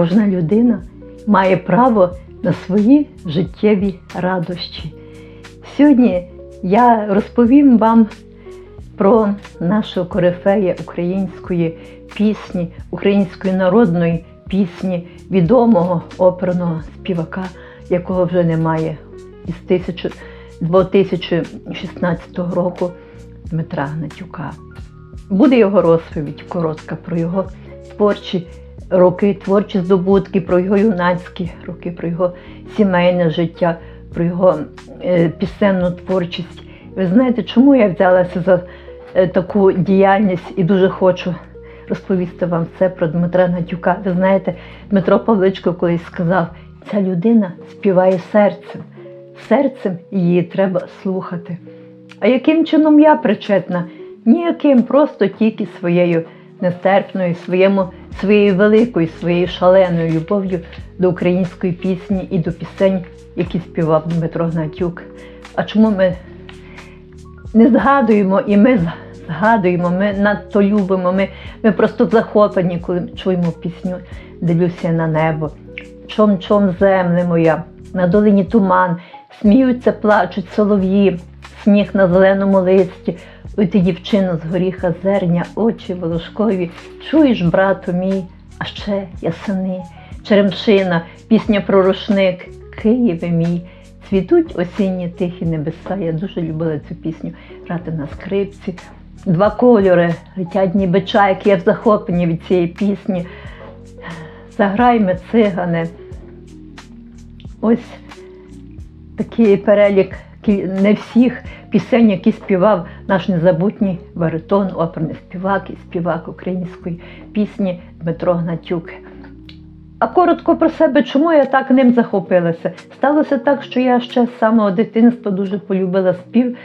Кожна людина має право на свої життєві радощі. Сьогодні я розповім вам про нашого корифея української пісні, української народної пісні, відомого оперного співака, якого вже немає із 2016 року Дмитра Гнатюка. Буде його розповідь коротка про його творчі роки, творчі здобутки, про його юнацькі роки, про його сімейне життя, про його е, пісенну творчість. Ви знаєте, чому я взялася за е, таку діяльність і дуже хочу розповісти вам це про Дмитра Гнатюка. Ви знаєте, Дмитро Павличко колись сказав, ця людина співає серцем. Серцем її треба слухати. А яким чином я причетна? Ніяким, просто тільки своєю нестерпною, своєму, своєю великою, своєю шаленою любов'ю до української пісні і до пісень, які співав Дмитро Гнатюк. А чому ми не згадуємо і ми згадуємо, ми надто любимо, ми, ми просто захоплені, коли чуємо пісню Дивлюся на небо. Чом чом земле моя, на долині туман, сміються, плачуть солов'ї, сніг на зеленому листі. Ой ти, дівчино, з горіха зерня, очі волошкові, чуєш, брату мій, а ще ясени, Черемшина, пісня про рушник, Києве мій. Цвітуть осінні тихі небеса. Я дуже любила цю пісню грати на скрипці. Два кольори летять ніби чайки, я в захопленні від цієї пісні. Заграйме цигане. Ось такий перелік кі- не всіх пісень, які співав наш незабутній баритон, оперний співак і співак української пісні Дмитро Гнатюк. А коротко про себе, чому я так ним захопилася? Сталося так, що я ще з самого дитинства дуже полюбила спів.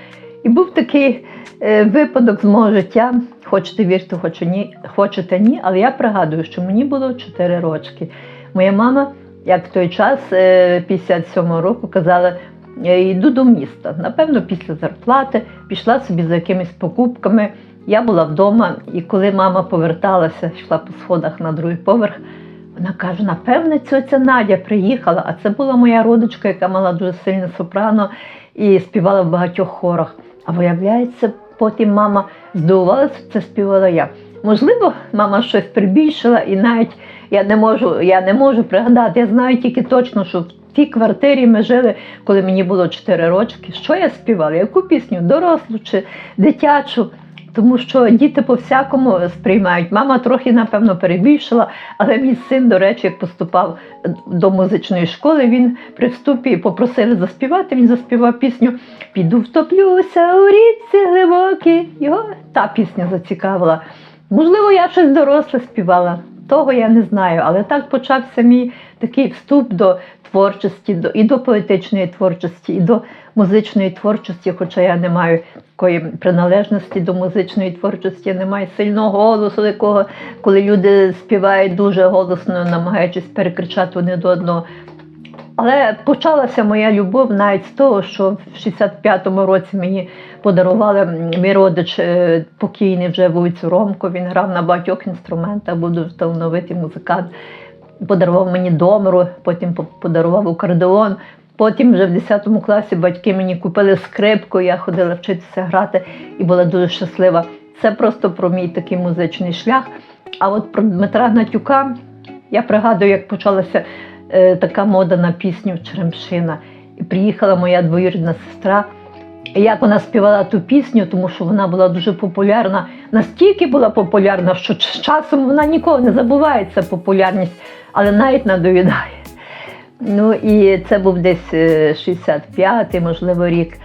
І був такий е, випадок з мого життя, хочете вірте, хочете ні, хочете ні, але я пригадую, що мені було 4 рочки. Моя мама, як в той час, е, 57-го року, казала, «Я йду до міста. Напевно, після зарплати пішла собі за якимись покупками. Я була вдома, і коли мама поверталася, йшла по сходах на другий поверх, вона каже: напевне, цьоця Надя приїхала, а це була моя родичка, яка мала дуже сильне сопрано і співала в багатьох хорах. А виявляється, потім мама здивувалася, це співала я. Можливо, мама щось прибільшила, і навіть я не можу, я не можу пригадати. Я знаю тільки точно, що в тій квартирі ми жили, коли мені було 4 рочки. Що я співала? Яку пісню? Дорослу чи дитячу? Тому що діти по-всякому сприймають. Мама трохи, напевно, перебільшила, але мій син, до речі, як поступав до музичної школи, він при вступі попросили заспівати. Він заспівав пісню Піду втоплюся у річці глибокій. Його та пісня зацікавила. Можливо, я щось доросле співала. Того я не знаю, але так почався мій такий вступ до творчості, і до поетичної творчості, і до музичної творчості, хоча я не маю такої приналежності до музичної творчості, я не маю сильного голосу, якого, коли люди співають дуже голосно, намагаючись перекричати один до одного. Але почалася моя любов навіть з того, що в 65-му році мені подарували мій родич е, покійний вже вулицю Ромко. Він грав на багатьох інструментах, був дуже талановитий музикант. Подарував мені домру, потім по- подарував акордеон. Потім вже в 10 класі батьки мені купили скрипку, я ходила вчитися грати і була дуже щаслива. Це просто про мій такий музичний шлях. А от про Дмитра Гнатюка я пригадую, як почалася така мода на пісню Черемшина. І приїхала моя двоюрідна сестра. Як вона співала ту пісню, тому що вона була дуже популярна, настільки була популярна, що з часом вона ніколи не забуває ця популярність, але навіть надоїдає. Ну і це був десь е, 65-й, можливо, рік.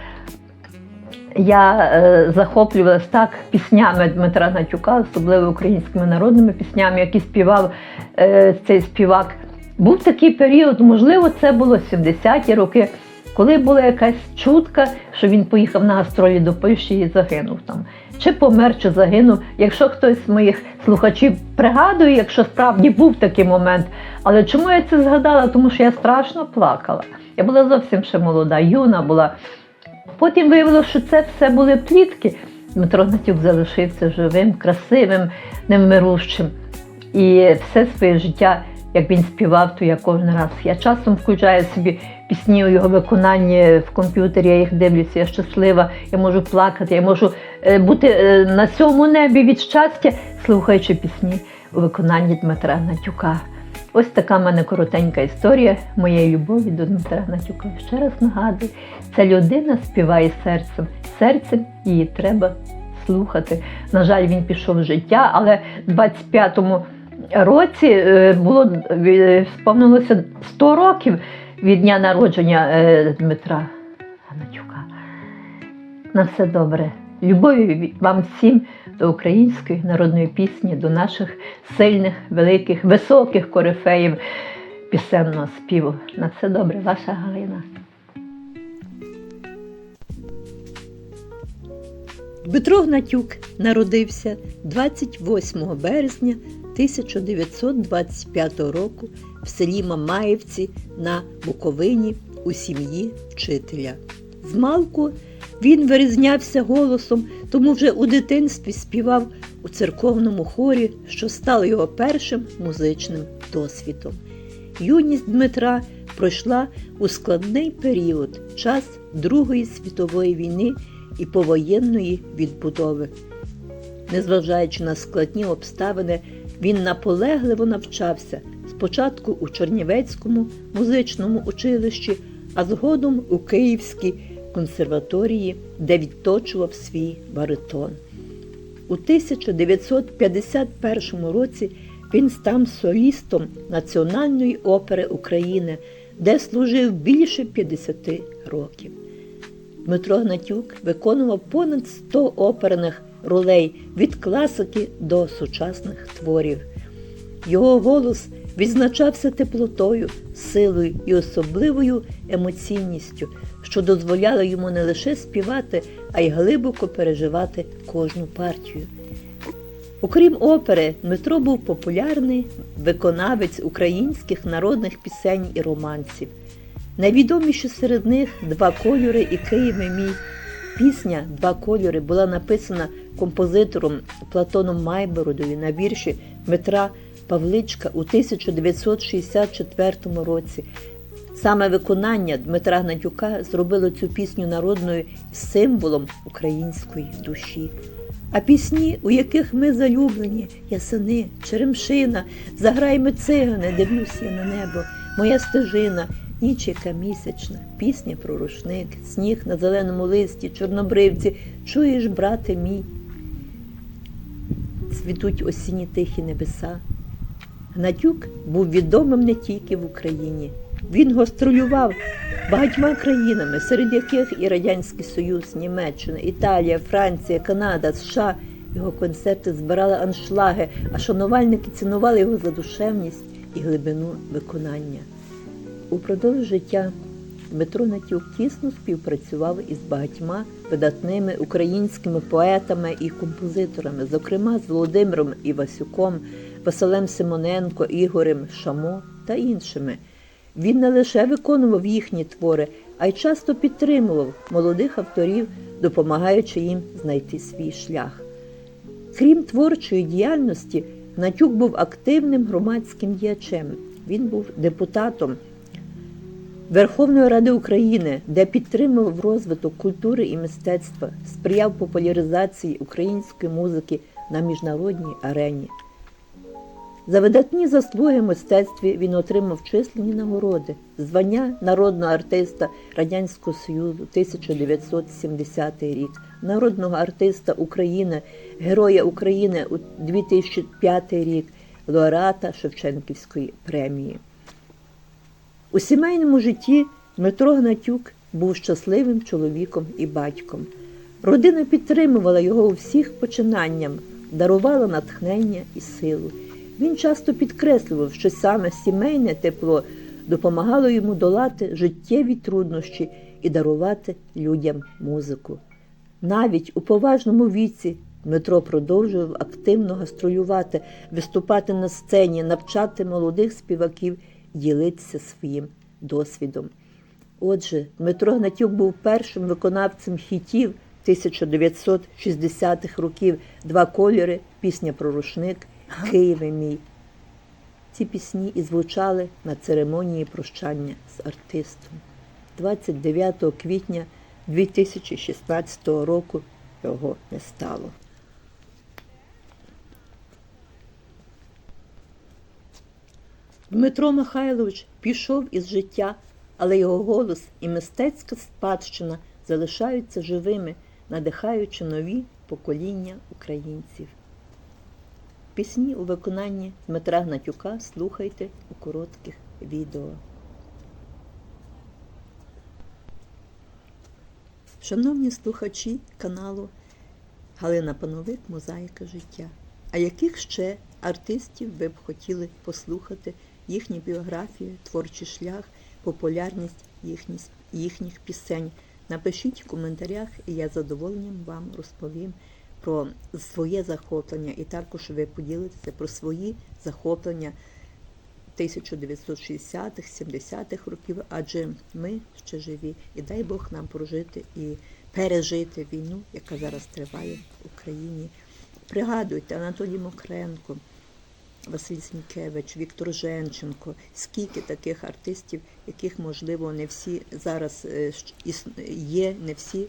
Я е, захоплювалась так піснями Дмитра Гнатюка, особливо українськими народними піснями, які співав е, цей співак. Був такий період, можливо, це було 70-ті роки, коли була якась чутка, що він поїхав на гастролі до Польщі і загинув там. Чи помер, чи загинув. Якщо хтось з моїх слухачів пригадує, якщо справді був такий момент. Але чому я це згадала? Тому що я страшно плакала. Я була зовсім ще молода, юна була. Потім виявилося, що це все були плітки. Дмитро Гнатюк залишився живим, красивим, невмирущим. І все своє життя як він співав, то я кожен раз. Я часом включаю собі пісні у його виконанні в комп'ютері, я їх дивлюся, я щаслива, я можу плакати, я можу е, бути е, на цьому небі від щастя, слухаючи пісні у виконанні Дмитра Гнатюка. Ось така в мене коротенька історія моєї любові до Дмитра Гнатюка. Ще раз нагадую, ця людина співає серцем. Серцем її треба слухати. На жаль, він пішов з життя, але в 25-му році е, було е, сповнилося 100 років від дня народження е, Дмитра Гнатюка. На все добре. Любові вам всім до української народної пісні, до наших сильних, великих, високих корифеїв пісенного співу. На все добре, ваша Галина. Дмитро Гнатюк народився 28 березня 1925 року в селі Мамаївці на Буковині у сім'ї вчителя. Змалку він вирізнявся голосом, тому вже у дитинстві співав у церковному хорі, що стало його першим музичним досвідом. Юність Дмитра пройшла у складний період, час Другої світової війни і повоєнної відбудови. Незважаючи на складні обставини, він наполегливо навчався спочатку у Чернівецькому музичному училищі, а згодом у Київській консерваторії, де відточував свій баритон. У 1951 році він став солістом Національної опери України, де служив більше 50 років. Дмитро Гнатюк виконував понад 100 оперних ролей від класики до сучасних творів. Його голос відзначався теплотою, силою і особливою емоційністю, що дозволяло йому не лише співати, а й глибоко переживати кожну партію. Окрім опери, Дмитро був популярний виконавець українських народних пісень і романсів. Найвідоміші серед них два кольори і Києве мій. Пісня Два кольори була написана композитором Платоном Майбородові на вірші Дмитра Павличка у 1964 році. Саме виконання Дмитра Гнатюка зробило цю пісню народною символом української душі. А пісні, у яких ми залюблені, ясени, черемшина, заграймо цигани, дивлюсь я на небо, моя стежина, ніч яка місячна, пісня про рушник, сніг на зеленому листі, чорнобривці, чуєш, брате мій, цвітуть осінні тихі небеса. Гнатюк був відомим не тільки в Україні. Він гастролював багатьма країнами, серед яких і Радянський Союз, Німеччина, Італія, Франція, Канада, США. Його концерти збирали аншлаги, а шанувальники цінували його за душевність і глибину виконання. Упродовж життя Дмитро Натюк тісно співпрацював із багатьма видатними українськими поетами і композиторами, зокрема з Володимиром Івасюком, Василем Симоненко, Ігорем Шамо та іншими. Він не лише виконував їхні твори, а й часто підтримував молодих авторів, допомагаючи їм знайти свій шлях. Крім творчої діяльності, Гнатюк був активним громадським діячем. Він був депутатом Верховної Ради України, де підтримував розвиток культури і мистецтва, сприяв популяризації української музики на міжнародній арені. За видатні заслуги в мистецтві він отримав численні нагороди, звання народного артиста Радянського Союзу 1970 рік, народного артиста України, Героя України у 2005 рік, лауреата Шевченківської премії. У сімейному житті Дмитро Гнатюк був щасливим чоловіком і батьком. Родина підтримувала його у всіх починаннях, дарувала натхнення і силу. Він часто підкреслював, що саме сімейне тепло допомагало йому долати життєві труднощі і дарувати людям музику. Навіть у поважному віці Дмитро продовжував активно гастролювати, виступати на сцені, навчати молодих співаків ділитися своїм досвідом. Отже, Дмитро Гнатюк був першим виконавцем хітів 1960-х років Два кольори, пісня про рушник, Києве мій. Ці пісні і звучали на церемонії прощання з артистом. 29 квітня 2016 року його не стало. Дмитро Михайлович пішов із життя, але його голос і мистецька спадщина залишаються живими, надихаючи нові покоління українців. Пісні у виконанні Дмитра Гнатюка слухайте у коротких відео. Шановні слухачі каналу Галина Пановик Мозаїка життя. А яких ще артистів ви б хотіли послухати їхні біографії, творчий шлях, популярність їхні, їхніх пісень? Напишіть в коментарях, і я з задоволенням вам розповім про своє захоплення, і також ви поділитеся про свої захоплення 1960-х, 70-х років, адже ми ще живі, і дай Бог нам прожити і пережити війну, яка зараз триває в Україні. Пригадуйте, Анатолій Мокренко, Василь Сінькевич, Віктор Женченко, скільки таких артистів, яких, можливо, не всі зараз е, є, не всі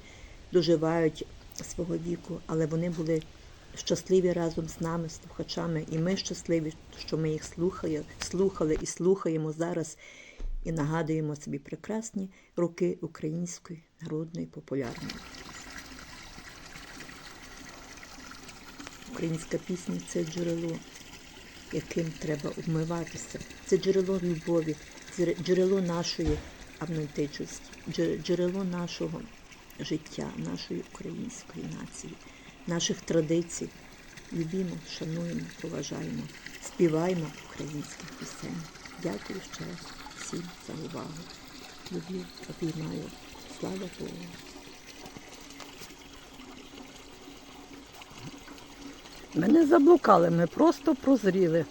доживають свого віку, але вони були щасливі разом з нами, слухачами, і ми щасливі, що ми їх слухали, слухали і слухаємо зараз і нагадуємо собі прекрасні роки української народної популярної. Українська пісня це джерело, яким треба обмиватися. Це джерело любові, джерело нашої автентичності, джерело нашого життя, нашої української нації, наших традицій. Любімо, шануємо, поважаємо, співаємо українських пісень. Дякую ще раз всім за увагу. Люблю, обіймаю. Слава Богу. Ми не заблукали, ми просто прозріли.